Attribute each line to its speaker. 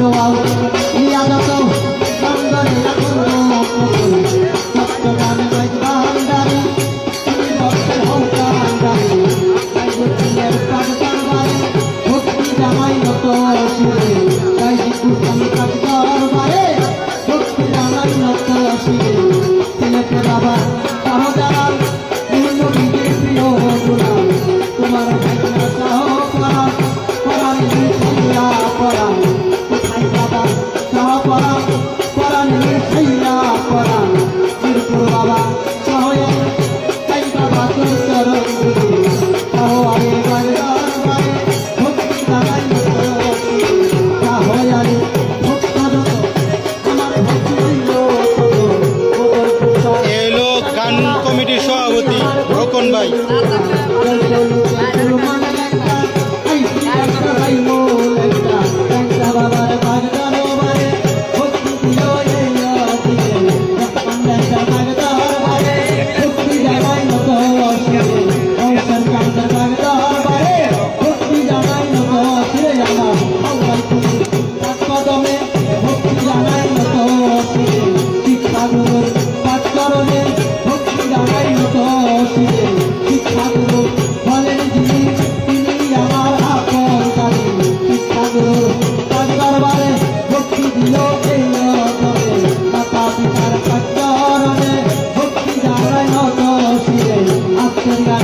Speaker 1: রোয়াও
Speaker 2: কমিটির সভাপতি রোকন ভাই।
Speaker 1: Thank you.